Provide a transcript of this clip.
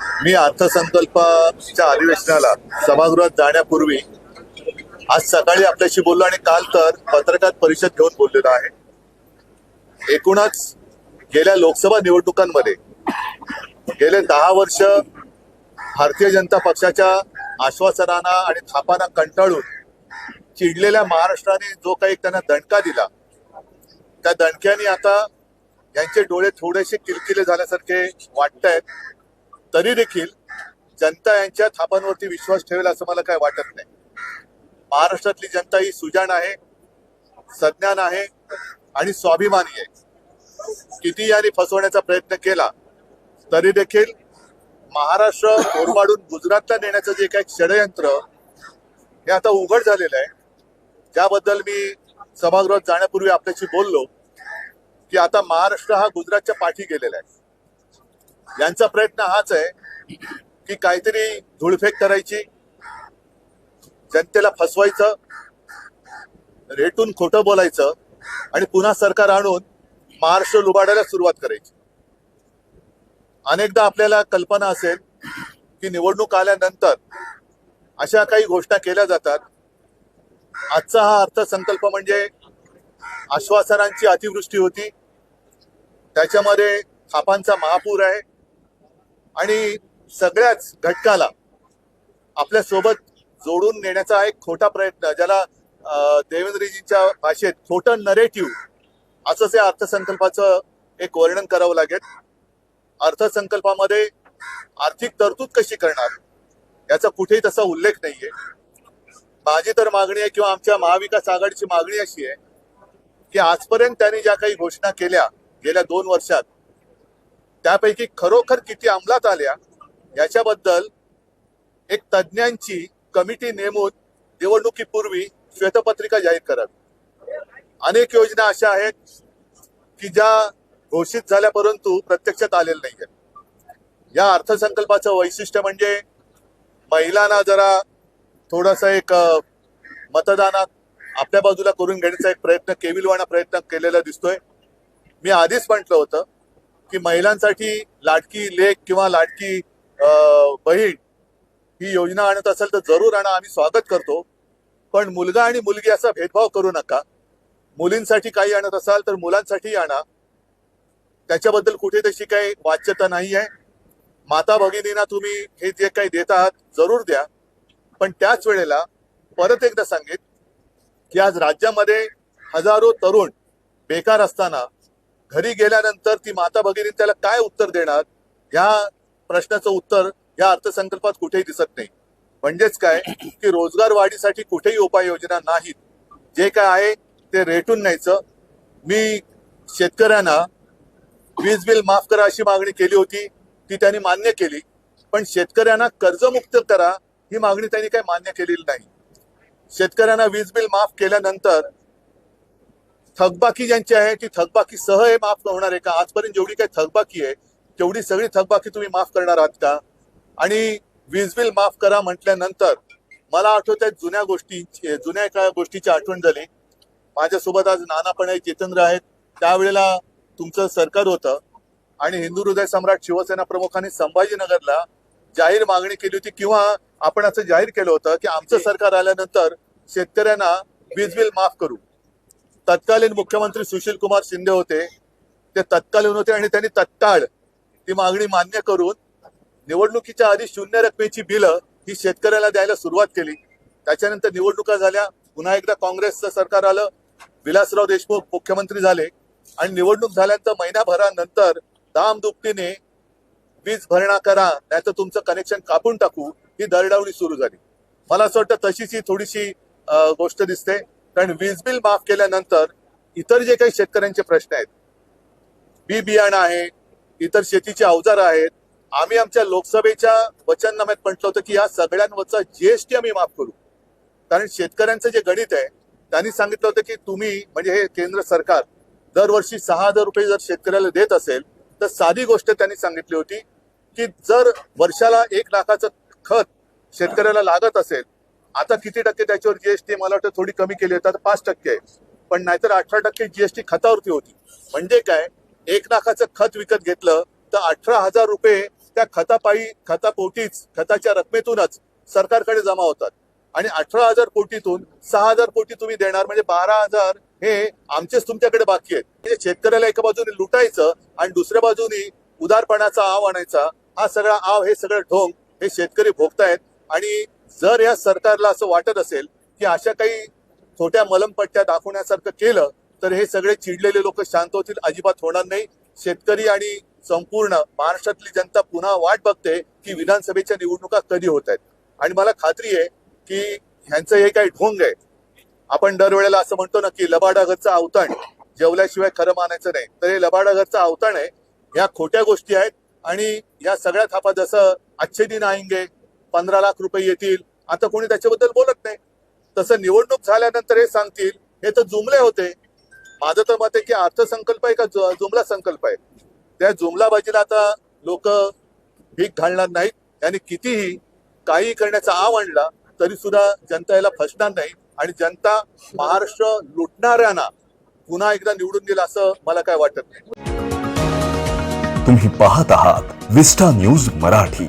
मी अर्थसंकल्पाच्या अधिवेशनाला सभागृहात जाण्यापूर्वी आज सकाळी आपल्याशी बोललो आणि काल तर पत्रकार परिषद घेऊन बोललेलो आहे. एकूणच गेल्या लोकसभा निवडणुकांमध्ये गेले दहा वर्ष भारतीय जनता पक्षाच्या आश्वासनांना आणि थापांना कंटाळून चिडलेल्या महाराष्ट्राने जो काही त्यांना दणका दिला त्या दणक्याने आता यांचे डोळे थोडेसे किलकिले झाल्यासारखे वाटत आहेत तरी देखील जनता यांच्या थापांवरती विश्वास ठेवेल असं मला काय वाटत नाही. महाराष्ट्रातली जनता ही सुजाण आहे सज्ञान आहे आणि स्वाभिमानी आहे. किती यांनी फसवण्याचा प्रयत्न केला तरी देखील महाराष्ट्र ओरमाडून गुजरातला नेण्याचं जे काही षडयंत्र हे आता उघड झालेलं आहे. ज्याबद्दल मी सभागृहात जाण्यापूर्वी आपल्याशी बोललो की आता महाराष्ट्र हा गुजरातच्या पाठी गेलेला आहे. यांचा प्रयत्न हाच आहे की काहीतरी धुळफेक करायची जनतेला फसवायचं रेटून खोटं बोलायचं आणि पुन्हा सरकार आणून महाराष्ट्र लुबाडायला सुरुवात करायची. अनेकदा आपल्याला कल्पना असेल की निवडणूक आल्यानंतर अशा काही घोषणा केल्या जातात. आजचा हा अर्थसंकल्प म्हणजे आश्वासनांची अतिवृष्टी होती. त्याच्यामध्ये खापांचा महापूर आहे. आणि सगळ्याच घटकाला आपल्यासोबत जोडून नेण्याचा एक खोटा प्रयत्न ज्याला देवेंद्रजीच्या देवेंद्रजींच्या भाषेत खोटं नरेटिव्ह असंच या अर्थसंकल्पाचं एक वर्णन करावं लागेल. अर्थसंकल्पामध्ये आर्थिक तरतूद कशी करणार याचा कुठेही तसा उल्लेख नाहीये. माझी तर मागणी आहे किंवा आमच्या महाविकास आघाडीची मागणी अशी आहे की आजपर्यंत त्यांनी ज्या काही घोषणा केल्या गेल्या दोन वर्षात त्यापैकी खरोखर किती अंमलात आल्या याच्याबद्दल एक तज्ज्ञांची कमिटी नेमून निवडणुकीपूर्वी श्वेतपत्रिका जाहीर करावी अनेक योजना अशा आहेत की ज्या घोषित झाल्या परंतु प्रत्यक्षात आलेल्या नाही आहेत या अर्थसंकल्पाचं वैशिष्ट्य म्हणजे महिलांना जरा थोडासा एक मतदानात आपल्या बाजूला करून घेण्याचा एक प्रयत्न केविलवाणा प्रयत्न केलेला दिसतोय. मी आधीच म्हटलं होतं की महिलांसाठी लाडकी लेख किंवा लाडकी बहीण ही योजना आणत असेल तर जरूर आणा आम्ही स्वागत करतो. पण मुलगा आणि मुलगी असा भेदभाव करू नका. मुलींसाठी काही आणत असाल तर मुलांसाठी आणा. त्याच्याबद्दल कुठे तशी काही वाच्यता नाही आहे माता भगिनींना तुम्ही हे जे काही देत आहात जरूर द्या. पण त्याच वेळेला परत एकदा सांगेन की आज राज्यामध्ये हजारो तरुण बेकार असताना घरी गेल्यानंतर ती माता भगिनी त्याला काय उत्तर देणार? या प्रश्नाचं उत्तर या अर्थसंकल्पात कुठेही दिसत नाही. म्हणजेच काय? की रोजगार वाढीसाठी कुठेही उपाययोजना नाहीत. जे काय आहे ते रेटून न्यायचं. मी शेतकऱ्यांना वीज बिल माफ करा अशी मागणी केली होती. ती त्यांनी मान्य केली. पण शेतकऱ्यांना कर्जमुक्त करा ही मागणी त्यांनी काही मान्य केलेली नाही. शेतकऱ्यांना वीज बिल माफ केल्यानंतर थकबाकी ज्यांची आहे ती थकबाकी सह हे माफ होणार आहे का? आजपर्यंत जेवढी काही थकबाकी आहे तेवढी सगळी थकबाकी तुम्ही माफ करणार आहात का? आणि वीज बिल माफ करा म्हटल्यानंतर मला आठवत आहे जुन्या गोष्टी जुन्या एका गोष्टीची आठवण झाली. माझ्यासोबत आज नाना पण आहेत जितेंद्र आहेत. त्यावेळेला तुमचं सरकार होतं आणि हिंदू हृदय सम्राट शिवसेना प्रमुखांनी संभाजीनगरला जाहीर मागणी केली होती किंवा आपण असं जाहीर केलं होतं की आमचं सरकार आल्यानंतर शेतकऱ्यांना वीज बिल माफ करू. तत्कालीन मुख्यमंत्री सुशील कुमार शिंदे होते. ते तत्कालीन होते आणि त्यांनी तत्काळ ती मागणी मान्य करून निवडणुकीच्या आधी शून्य रकमेची बिलं ही शेतकऱ्याला द्यायला सुरुवात केली. त्याच्यानंतर निवडणुका झाल्या. पुन्हा एकदा काँग्रेसचं सरकार आलं. विलासराव देशमुख मुख्यमंत्री झाले. आणि निवडणूक झाल्यानंतर महिनाभरानंतर दाम दुपटीने वीज भरणा करा नाहीतर तुमचं कनेक्शन कापून टाकू ही दरडावणी सुरू झाली. मला असं वाटतं तशीच ही थोडीशी गोष्ट दिसते. कारण वीज बिल माफ केल्यानंतर इतर जे काही शेतकऱ्यांचे प्रश्न आहेत बी बियाणं आहे इतर शेतीचे अवजार आहेत आम्ही आमच्या लोकसभेच्या वचननाम्यात म्हटलं होतं की या सगळ्यांवरचा जीएसटी आम्ही माफ करू. कारण शेतकऱ्यांचं जे गणित आहे त्यांनी सांगितलं होतं की तुम्ही म्हणजे हे केंद्र सरकार दरवर्षी सहा हजार रुपये जर शेतकऱ्याला देत असेल तर साधी गोष्ट त्यांनी सांगितली होती की जर वर्षाला एक लाखाचं खत शेतकऱ्याला लागत असेल आता किती टक्के त्याच्यावर जीएसटी मला वाटतं थोडी कमी केली होती आता पाच टक्के आहे. पण नाहीतर अठरा टक्के जीएसटी खतावरती होती. म्हणजे काय? एक लाखाचं खत विकत घेतलं तर अठरा हजार रुपये त्या खतापायी खतापोटीच खताच्या रकमेतूनच सरकारकडे जमा होतात. आणि अठरा हजार कोटीतून सहा हजार कोटी तुम्ही देणार म्हणजे बारा हजार हे आमचेच तुमच्याकडे बाकी आहेत. म्हणजे शेतकऱ्याला एका बाजूने लुटायचं आणि दुसऱ्या बाजूनी उदारपणाचा आव आणायचा हा सगळा आव हे सगळं ढोंग हे शेतकरी भोगतायत. आणि जर या सरकारला असं वाटत असेल की अशा काही छोट्या मलमपट्ट्या दाखवण्यासारखं केलं तर हे सगळे चिडलेले लोक शांत होतील अजिबात होणार नाही. शेतकरी आणि संपूर्ण महाराष्ट्रातली जनता पुन्हा वाट बघते की विधानसभेच्या निवडणुका कधी होत आहेत. आणि मला खात्री आहे की ह्यांचं हे काही ढोंग आहे. आपण दरवेळेला असं म्हणतो ना की लबाडाघरचं अवतण जेवल्याशिवाय खरं मानायचं नाही. तर हे लबाडाघरचं अवतण आहे. ह्या खोट्या गोष्टी आहेत आणि या सगळ्या थापा जसं अच्छे दिन आएंगे पंधरा लाख रुपये येतील. आता कोणी त्याच्याबद्दल बोलत नाही. तसं निवडणूक झाल्यानंतर हे सांगतील. हे तर जुमले होते. माझं तर मत आहे की अर्थसंकल्प आहे का जु- जुमला संकल्प आहे. त्या जुमलाबाजीला आता लोक भीक घालणार नाहीत. त्यांनी कितीही काही करण्याचा आव आणला तरी सुद्धा जनता याला फसणार नाही. आणि जनता महाराष्ट्र लुटणाऱ्यांना पुन्हा एकदा निवडून देईल असं मला काय वाटत नाही. तुम्ही पाहत आहात विस्टा न्यूज मराठी.